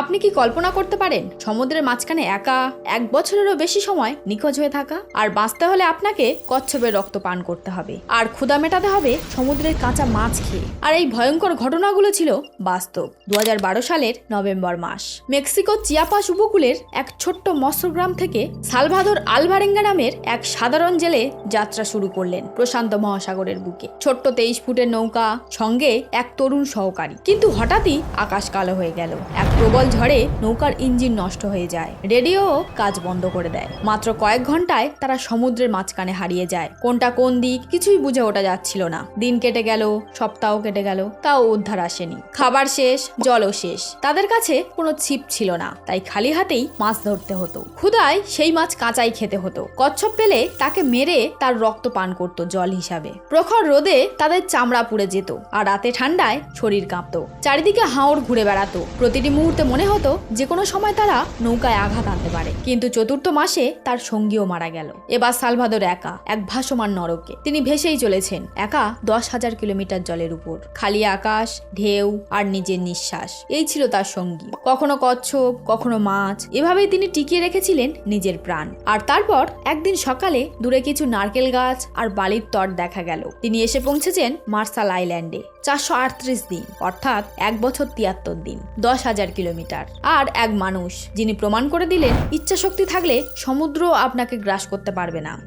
আপনি কি কল্পনা করতে পারেন সমুদ্রের মাঝখানে একা এক বছরেরও বেশি সময় নিখোঁজ হয়ে থাকা? আর বাঁচতে হলে আপনাকে কচ্ছপের রক্ত পান করতে হবে। আর ক্ষুদা মেটাতে হবে সমুদ্রের কাঁচা মাছ খেয়ে। আর এই ভয়ঙ্কর ঘটনাগুলো ছিল বাস্তব। দু হাজার বারো সালের নভেম্বর মাস। মেক্সিকো চিয়াপাস উপকূলের এক ছোট্ট মৎস্যগ্রাম থেকে সালভাদর আলভারেঙ্গা নামের এক সাধারণ জেলে যাত্রা শুরু করলেন প্রশান্ত মহাসাগরের বুকে। ছোট্ট তেইশ ফুটের নৌকা সঙ্গে এক তরুণ সহকারী। কিন্তু হঠাৎই আকাশ কালো হয়ে গেল। এক প্রবল ঝড়ে নৌকার ইঞ্জিন নষ্ট হয়ে যায়। রেডিও কাজ বন্ধ করে দেয়। মাত্র কয়েক ঘন্টায় তারা সমুদ্রের মাঝখানে হারিয়ে যায়। কোনটা কোন দিক কিছুই বুঝে ওঠা যাচ্ছিল না। দিন কেটে গেল, সপ্তাহ কেটে গেল, তাও উদ্ধার আসেনি। খাবার শেষ, জলও শেষ। তাদের কাছে কোনো ছিপ ছিল না, তাই খালি হাতেই মাছ ধরতে হতো। ক্ষুদায় সেই মাছ কাঁচাই খেতে হতো। কচ্ছপ পেলে তাকে মেরে তার রক্ত পান করতো জল হিসাবে। প্রখর রোদে তাদের চামড়া পুড়ে যেত, আর রাতে ঠান্ডায় শরীর কাঁপতো। চারিদিকে হাওড় ঘুরে বেড়াতো। প্রতিটি মুহূর্তে মনে হতো যে কোনো সময় তারা নৌকায় আঘাত আনতে পারে। কিন্তু চতুর্থ মাসে তার সঙ্গীও মারা গেল। এবার সালভাদর একা, এক ভাসমান নরকে। তিনি ভেসেই চলেছেন, একা দশ হাজার কিলোমিটার জলের উপর। খালি আকাশ, ঢেউ আর নিজের নিঃশ্বাস। এই ছিল তার সঙ্গী। কখনো কচ্ছপ, কখনো মাছ, এভাবেই তিনি টিকিয়ে রেখেছিলেন নিজের প্রাণ। আর তারপর একদিন সকালে দূরে কিছু নারকেল গাছ আর বালির তট দেখা গেল। তিনি এসে পৌঁছেছেন মার্শাল আইল্যান্ডে। চারশো আটত্রিশ দিন, অর্থাৎ এক বছর তিয়াত্তর দিন। দশ হাজার কিলোমিটার। আর এক মানুষ, যিনি প্রমাণ করে দিলেন, ইচ্ছাশক্তি থাকলে সমুদ্র আপনাকে গ্রাস করতে পারবে না।